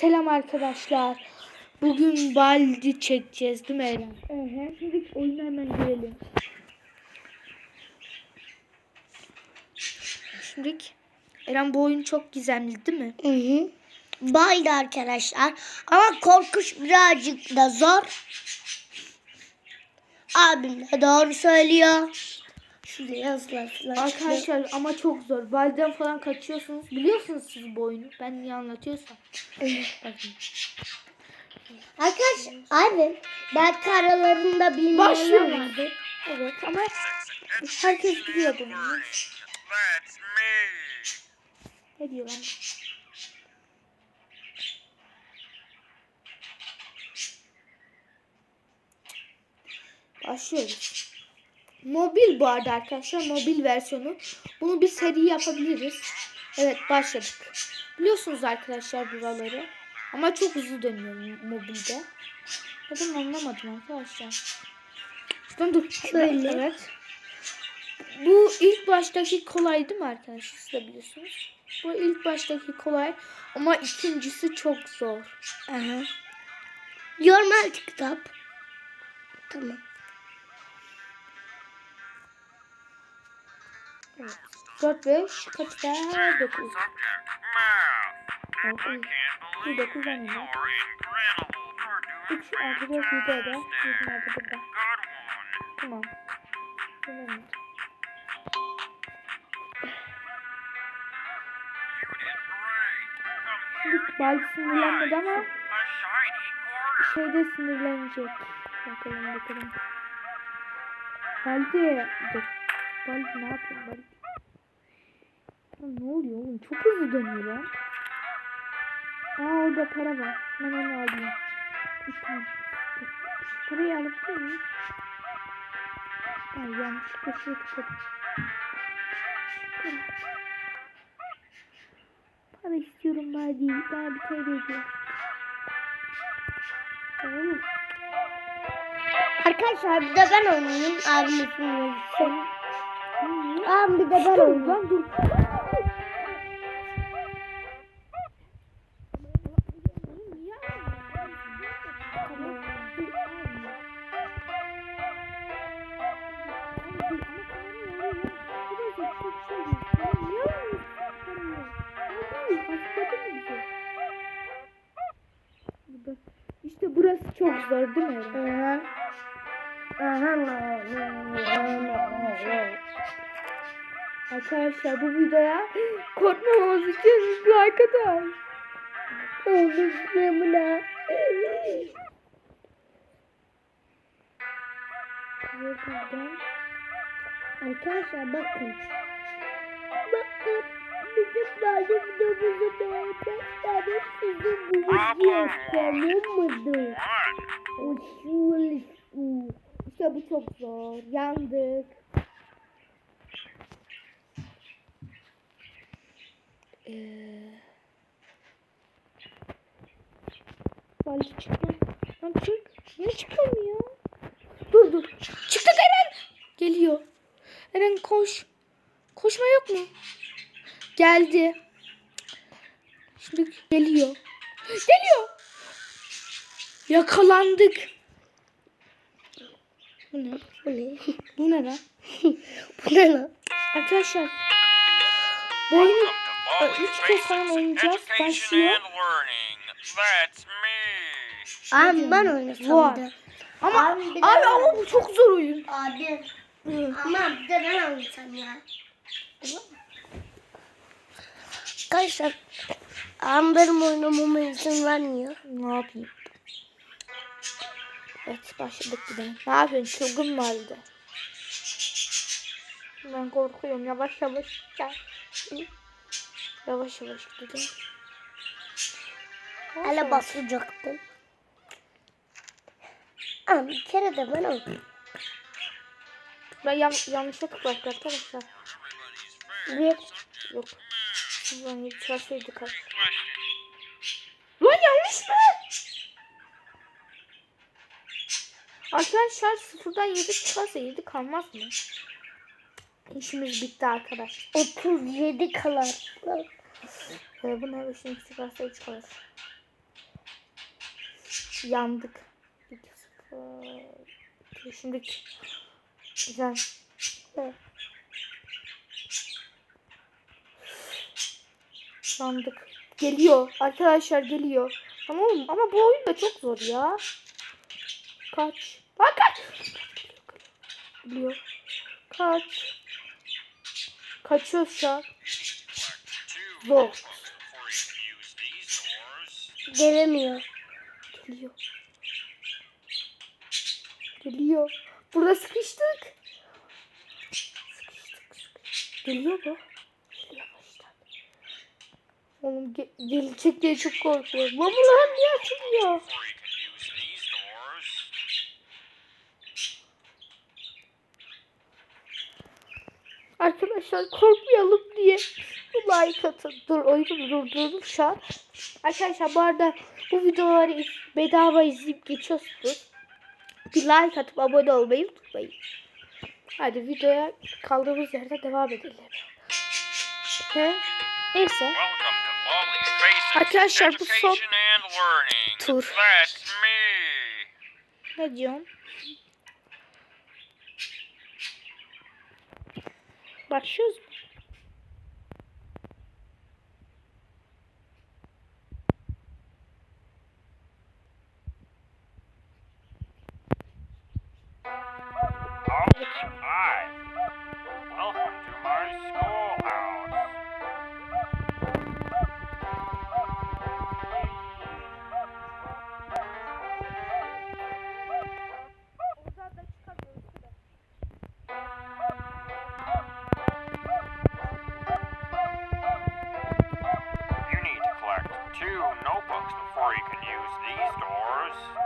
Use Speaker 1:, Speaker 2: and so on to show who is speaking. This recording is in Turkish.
Speaker 1: Selam arkadaşlar. Bugün baldi çekeceğiz değil mi Eren?
Speaker 2: Evet.
Speaker 1: Şimdi oyunu hemen girelim. Şimdi Eren bu oyun çok gizemli değil mi?
Speaker 2: Hı hı. Baydı arkadaşlar. Ama korkuş birazcık da zor. Abim de doğru söylüyor. Şuraya hızlı hızlı.
Speaker 1: Arkadaşlar ama çok zor. Balden falan kaçıyorsunuz. Biliyorsunuz siz bu oyunu. Ben niye anlatıyorsam. Bakın.
Speaker 2: Arkadaşlar abi belki aralarında bilmeyenler
Speaker 1: Başlıyoruz.
Speaker 2: vardır.
Speaker 1: Evet ama herkes biliyor bunu.
Speaker 3: That's me.
Speaker 1: Ne diyor lan? Başlıyoruz. Mobil bu arada arkadaşlar. Mobil versiyonu. Bunu bir seri yapabiliriz. Evet başladık. Biliyorsunuz arkadaşlar buraları. Ama çok hızlı dönüyor mobilde. Neden anlamadım arkadaşlar. Şuradan dur.
Speaker 2: Şöyle.
Speaker 1: Evet. Bu ilk baştaki kolay değil mi arkadaşlar? Siz de biliyorsunuz. Bu ilk baştaki kolay ama ikincisi çok zor.
Speaker 2: Aha. Normal kitap. Tamam.
Speaker 1: Evet. 4 5 kaç daha 9.
Speaker 3: Subject, math. And I
Speaker 1: Okay.
Speaker 3: can't
Speaker 1: Bir
Speaker 3: believe
Speaker 1: dokuz
Speaker 3: that
Speaker 1: on
Speaker 3: you're
Speaker 1: ya.
Speaker 3: incredible. You're
Speaker 1: 3
Speaker 3: doing
Speaker 1: artı 4 7 eder.
Speaker 3: fantastic.
Speaker 1: 7 artı burada. Tamam. Tamam. Şimdi bal sinirlenmedi ama şeyde sinirlenecek. Bakalım bakalım. Baldi. Baldi ne yapıyor Baldi? Lan ne oluyor oğlum? Çok hızlı dönüyor lan. Aa orada para var. Ben onu alayım. Bir tane. Parayı alıp değil mi? Ay yanlışlıkla şey tıkladım. Para. İstiyorum Baldi. Bana bir TL diyor. Oğlum.
Speaker 2: Arkadaşlar bir de ben oynayayım. Abim ismini Abim bir de ben oynayayım.
Speaker 1: lan dur. İşte burası çok zor değil mi?
Speaker 2: Aha. Aha.
Speaker 1: Arkadaşlar bu videoya korkmamamız için like atın.
Speaker 2: Olmuş ne Arkadaşlar bakın. Bakın. Bizim bazı videomuzu beğenmezseniz sizin bu videoyu tanımadım.
Speaker 3: One.
Speaker 2: Usul usul.
Speaker 1: İşte bu çok zor. Yandık. Ee... Bari çıkma. Lan çık. Niye çıkamıyor? Dur dur. Çıktık Eren. Geliyor. Eren koş. Koşma yok mu? Geldi. Şimdi geliyor. Geliyor. Yakalandık. Bu ne?
Speaker 2: Bu ne?
Speaker 1: Bu ne lan?
Speaker 2: Bu ne lan?
Speaker 1: Arkadaşlar bu oyunu üç kez falan oynayacağız.
Speaker 3: Education
Speaker 1: Başlıyor.
Speaker 3: and Learning. That's me.
Speaker 2: Abi ben oynasam.
Speaker 1: Ama
Speaker 2: Abi
Speaker 1: abi, ama bu çok zor oyun.
Speaker 2: Abi. Ama bir de ben oynasam ya. Arkadaşlar Abim benim oynamama izin vermiyor.
Speaker 1: Ne yapayım? Evet başladık bir de. Ne yapıyorsun? Çılgın vardı. Ben korkuyorum. Yavaş yavaş gel. Yavaş yavaş. Yavaş
Speaker 2: Hele
Speaker 1: yavaş.
Speaker 2: basacaktım. Ama bir kere de ben oynayayım.
Speaker 1: Ben yan, yanlışlıkla tıkladık arkadaşlar.
Speaker 2: Bir.
Speaker 1: Yok. Ben tıklasaydık abi.
Speaker 3: Question.
Speaker 1: Lan yanlış mı? Arkadaşlar sıfırdan 7 çıkarsa 7 kalmaz mı? İşimiz bitti arkadaş.
Speaker 2: 37 kalan.
Speaker 1: Ee, bu ne? 3 çıkarsa 3 kalır. Yandık. 2-0. Şimdi güzel. Evet. Yandık. Geliyor. Arkadaşlar geliyor. Tamam? Ama bu oyun da çok zor ya. Kaç. Lan kaç. Geliyor. Kaç.
Speaker 3: Two
Speaker 1: Zor.
Speaker 2: Gelemiyor.
Speaker 1: Geliyor. Geliyor. Burada sıkıştık. Sıkıştık sıkıştık. Geliyor bu. Geliyor baştan. Oğlum ge- gelecek diye çok korkuyorum. Lan buralar niye açılıyor? Arkadaşlar korkmayalım diye like atın. Dur oyunu durdurdum şu an. Arkadaşlar bu arada bu videoları bedava izleyip geçiyorsunuz. Bir like atıp abone olmayı unutmayın. Hadi videoya kaldığımız yerden devam edelim. Ve neyse. Arkadaşlar, bu son tur. Ne diyorsun? Başlıyoruz mu?
Speaker 3: Two notebooks before you can use these doors.